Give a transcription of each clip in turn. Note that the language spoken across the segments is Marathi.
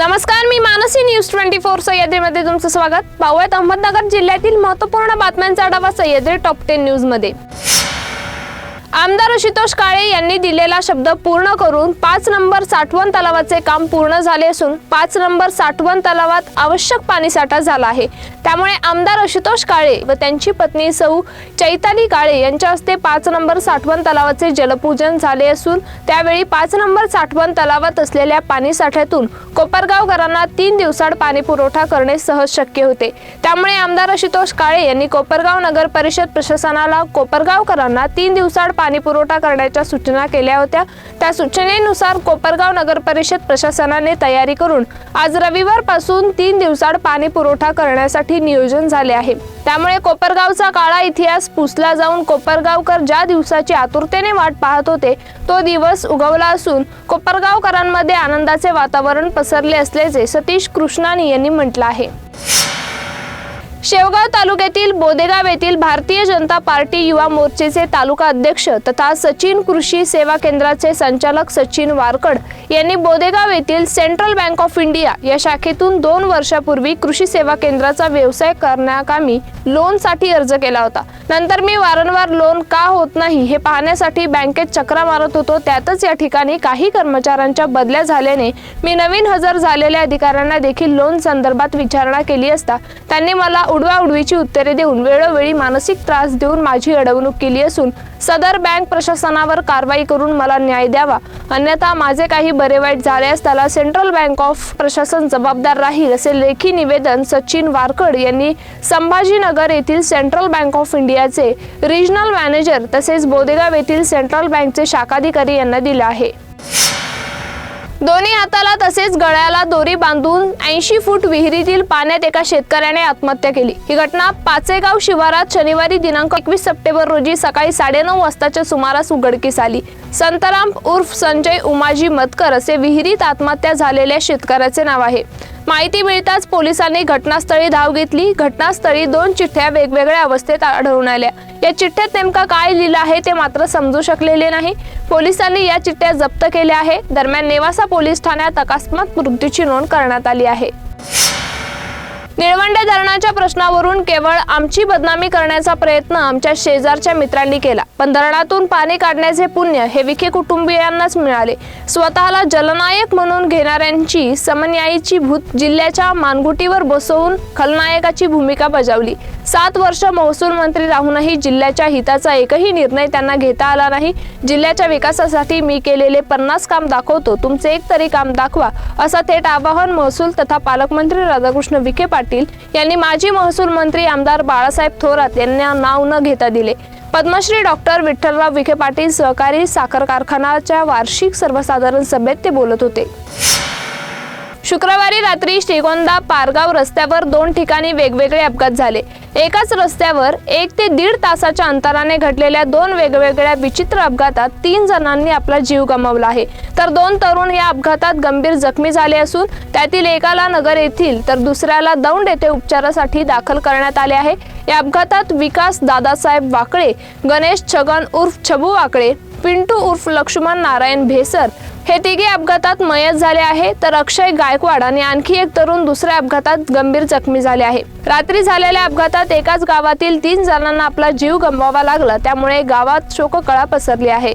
नमस्कार मी मानसी न्यूज ट्वेंटी फोर सह्याद्रीमध्ये तुमचं स्वागत. पाहूयात अहमदनगर जिल्ह्यातील महत्त्वपूर्ण बातम्यांचा आढावा सह्याद्री टॉप टेन न्यूजमध्ये आमदार आशुतोष काळे यांनी दिलेला शब्द पूर्ण करून पाच नंबर साठवण तलावाचे काम पूर्ण झाले असून पाच नंबर साठवण तलावात आवश्यक पाणीसाठा झाला आहे. त्यामुळे आमदार आशुतोष काळे व त्यांची पत्नी सौ चैताली काळे यांच्या हस्ते पाच नंबर साठवण तलावाचे जलपूजन झाले असून त्यावेळी पाच नंबर साठवण तलावात असलेल्या पाणीसाठ्यातून कोपरगावकरांना तीन दिवसाड पाणी पुरवठा करणे सहज शक्य होते. त्यामुळे आमदार आशुतोष काळे यांनी कोपरगाव नगर परिषद प्रशासनाला कोपरगावकरांना तीन दिवसाड पाणी पुरवठा करण्याच्या सूचना केल्या होत्या. त्या सूचनेनुसार कोपरगाव नगर परिषद प्रशासनाने तयारी करून आज रविवारपासून तीन दिवसाड पाणी पुरवठा करण्यासाठी नियोजन झाले आहे. त्यामुळे कोपरगावचा काळा इतिहास पुसला जाऊन कोपरगावकर ज्या दिवसाची आतुरतेने वाट पाहत होते तो दिवस उगवला असून कोपरगावकरांमध्ये आनंदाचे वातावरण पसरले असल्याचे सतीश कृष्णानी यांनी म्हटलं आहे. शेवगाव तालुक्यातील बोदेगाव येथील भारतीय जनता पार्टी युवा मोर्चेचे तालुका अध्यक्ष तथा सचिन कृषी सेवा केंद्राचे संचालक सचिन वारकड यांनी बोदेगाव येथील सेंट्रल बँक ऑफ इंडिया या शाखेतून दोन वर्षापूर्वी कृषी सेवा केंद्राचा व्यवसाय करण्याकामी लोनसाठी अर्ज केला होता. नंतर मी वारंवार लोन का होत नाही हे पाहण्यासाठी बँकेत चक्रा मारत होतो. त्यातच या ठिकाणी काही कर्मचाऱ्यांच्या बदल्या झाल्याने मी नवीन हजर झालेल्या अधिकाऱ्यांना देखील लोन संदर्भात विचारणा केली असता त्यांनी मला उडवाउडवीची उत्तरे देऊन वेळोवेळी मानसिक त्रास देऊन माझी अडवणूक केली असून सदर बँक प्रशासनावर कारवाई करून मला न्याय द्यावा. अन्यथा माझे काही बरे वाईट झाल्यास त्याला सेंट्रल बँक ऑफ प्रशासन जबाबदार राहील असे लेखी निवेदन सचिन वारकड यांनी संभाजीनगर येथील सेंट्रल बँक ऑफ इंडियाचे रिजनल मॅनेजर तसेच बोदेगाव येथील सेंट्रल बँकचे शाखाधिकारी यांना दिले आहे. दोन्ही हाताला तसेच गळ्याला दोरी बांधून ऐंशी फूट विहिरीतील पाण्यात एका शेतकऱ्याने आत्महत्या केली. ही घटना पाचेगाव शिवारात शनिवारी दिनांक एकवीस सप्टेंबर रोजी सकाळी साडेनऊ वाजताच्या सुमारास उघडकीस आली. संतराम उर्फ संजय उमाजी मतकर असे विहिरीत आत्महत्या झालेल्या शेतकऱ्याचे नाव आहे. माहिती मिळताच पोलिसांनी घटनास्थळी धाव घेतली. घटनास्थळी दोन चिठ्ठ्या वेगवेगळ्या अवस्थेत आढळून आल्या. या चिठ्ठ्यात नेमका काय लिहिलं आहे ते मात्र समजू शकलेले नाही. पोलिसांनी या चिठ्ठ्या जप्त केल्या आहे. दरम्यान नेवासा पोलीस ठाण्यात अकस्मात मृत्यूची नोंद करण्यात आली आहे. निळवंडे धरणाच्या प्रश्नावरून केवळ आमची बदनामी करण्याचा प्रयत्न आमच्या शेजारच्या मित्रांनी केला. पण धरणातून पाणी काढण्याचे पुण्य हे विखे कुटुंबियांनाच मिळाले. स्वतःला जलनायक म्हणून घेणाऱ्यांची समन्यायीची भूत जिल्ह्याच्या मानगुटीवर बसवून खलनायकाची भूमिका बजावली. सात वर्ष महसूल मंत्री राहूनही जिल्ह्याच्या हिताचा एकही निर्णय त्यांना घेता आला नाही. जिल्ह्याच्या विकासासाठी मी केलेले पन्नास काम दाखवतो. तुमचे एक तरी काम दाखवा असं थेट आवाहन महसूल तथा पालकमंत्री राधाकृष्ण विखे पाटील यांनी माजी महसूल मंत्री आमदार बाळासाहेब थोरात यांना नाव न घेता दिले. पद्मश्री डॉक्टर विठ्ठलराव विखे पाटील सहकारी साखर कारखानाच्या वार्षिक सर्वसाधारण सभेत ते बोलत होते. शुक्रवारी रात्री श्रीगोंदा पारगाव रस्त्यावर दोन ठिकाणी वेगवेगळे अपघात झाले. एकाच रस्त्यावर एक ते दीड तासाच्या अंतराने घडलेल्या दोन वेगवेगळ्या विचित्र अपघातात तीन जणांनी आपला जीव गमावला आहे. तर दोन तरुण या अपघातात गंभीर जखमी झाले असून त्यातील एकाला नगर येथील तर दुसऱ्याला दौंड येथे उपचारासाठी दाखल करण्यात आले आहे. या अपघातात विकास दादासाहेब वाकळे गणेश छगन उर्फ छबू वाकळे पिंटू उर्फ लक्ष्मण नारायण भेसर हे तिघे अपघातात मयत झाले आहे तर अक्षय गायकवाड आणि आणखी एक तरुण दुसऱ्या अपघातात गंभीर जखमी झाले आहे. रात्री झालेल्या अपघातात एकाच गावातील तीन जणांना आपला जीव गमवावा लागला त्यामुळे गावात शोककळा पसरली आहे.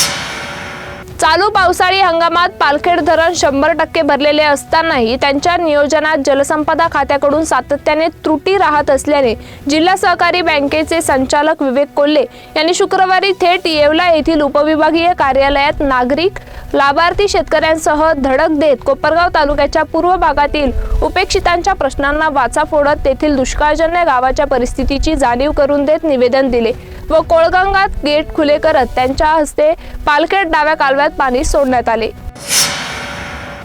चालू पावसाळी हंगामात पालखेड धरण शंभर टक्के भरलेले असतानाही त्यांच्या नियोजनात जलसंपदा खात्याकडून सातत्याने त्रुटी राहत असल्याने जिल्हा सहकारी बँकेचे संचालक विवेक कोल्हे यांनी शुक्रवारी थेट येवला येथील उपविभागीय कार्यालयात नागरिक लाभार्थी शेतकऱ्यांसह धडक देत कोपरगाव तालुक्याच्या पूर्व भागातील उपेक्षितांच्या प्रश्नांना वाचा फोडत तेथील दुष्काळजन्य गावाच्या परिस्थितीची जाणीव करून देत निवेदन दिले व कोळगंगात गेट खुले करत त्यांच्या हस्ते पालखेड डाव्या कालव्यात पाणी सोडण्यात आले.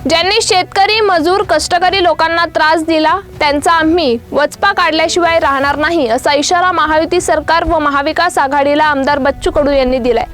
ज्यांनी शेतकरी मजूर कष्टकरी लोकांना त्रास दिला त्यांचा आम्ही वचपा काढल्याशिवाय राहणार नाही असा इशारा महायुती सरकार व महाविकास आघाडीला आमदार बच्चू कडू यांनी दिलाय.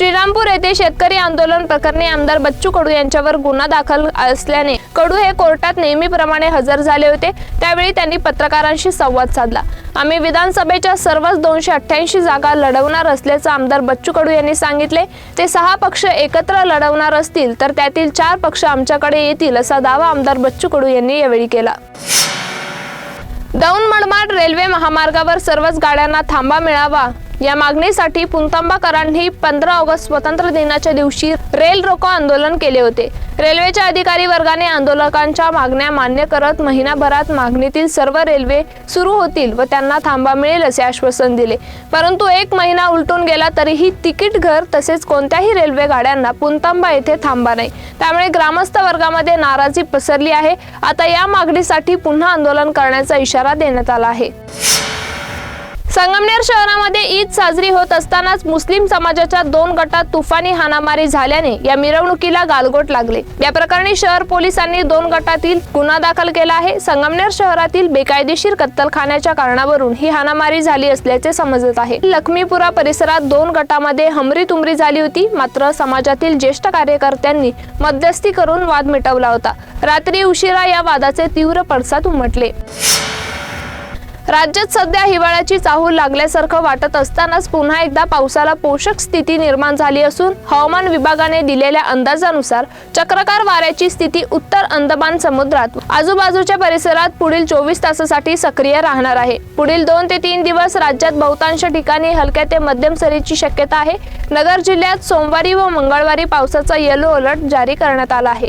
श्रीरामपूर येथे शेतकरी आंदोलन प्रकरणी आमदार बच्चू कडू यांच्यावर गुन्हा दाखल असल्याने कडू हे कोर्टात नेहमीप्रमाणे हजर झाले होते. त्यावेळी त्यांनी पत्रकारांशी संवाद साधला. आम्ही विधानसभेच्या सर्वच दोनशे अठ्ठ्याऐंशी जागा लढवणार असल्याचं आमदार बच्चू कडू यांनी सांगितले. ते सहा पक्ष एकत्र लढवणार असतील तर त्यातील चार पक्ष आमच्याकडे येतील असा दावा आमदार बच्चू कडू यांनी यावेळी केला. दौंड मनमाड रेल्वे महामार्गावर सर्वच गाड्यांना थांबा मिळावा. या मागणीसाठी पुंतांबाकरांनी पंधरा ऑगस्ट स्वतंत्र दिनाच्या दिवशी रेल रोको आंदोलन केले होते. रेल्वेच्या अधिकारी वर्गाने आंदोलकांच्या मागण्या मान्य करत महिनाभरात मागणीतील सर्व रेल्वे सुरू होतील व त्यांना थांबा मिळेल असे आश्वासन दिले. परंतु एक महिना उलटून गेला तरीही तिकीट घर तसेच कोणत्याही रेल्वे गाड्यांना पुंतांबा येथे थांबा नाही. त्यामुळे ग्रामस्थ वर्गामध्ये नाराजी पसरली आहे. आता या मागणीसाठी पुन्हा आंदोलन करण्याचा इशारा देण्यात आला आहे. संगमनेर शहरामध्ये ईद साजरी होत असतानाच मुस्लिम समाजाच्या दोन गटात तुफानी हाणामारी झाल्याने या मिरवणुकीला गालगोट लागले. या प्रकरणी शहर पोलिसांनी दोन गटातील गुन्हा दाखल केला आहे. संगमनेर शहरातील बेकायदेशीर कत्तलखान्याच्या कारणावरून ही हाणामारी झाली असल्याचे समजत आहे. लक्ष्मीपुरा परिसरात दोन गटामध्ये हमरी तुमरी झाली होती. मात्र समाजातील ज्येष्ठ कार्यकर्त्यांनी मध्यस्थी करून वाद मिटवला होता. रात्री उशिरा या वादाचे तीव्र पडसाद उमटले. राज्यात सध्या हिवाळ्याची चाहूल लागल्यासारखं वाटत असतानाच पुन्हा एकदा पावसाला पोषक स्थिती निर्माण झाली असून हवामान विभागाने दिलेल्या अंदाजानुसार चक्रकार वाऱ्याची स्थिती उत्तर अंदमान समुद्रात आजूबाजूच्या परिसरात पुढील चोवीस तासासाठी सक्रिय राहणार आहे. पुढील दोन ते तीन दिवस राज्यात बहुतांश ठिकाणी हलक्या ते मध्यम सरीची शक्यता आहे. नगर जिल्ह्यात सोमवारी व मंगळवारी पावसाचा येलो अलर्ट जारी करण्यात आला आहे.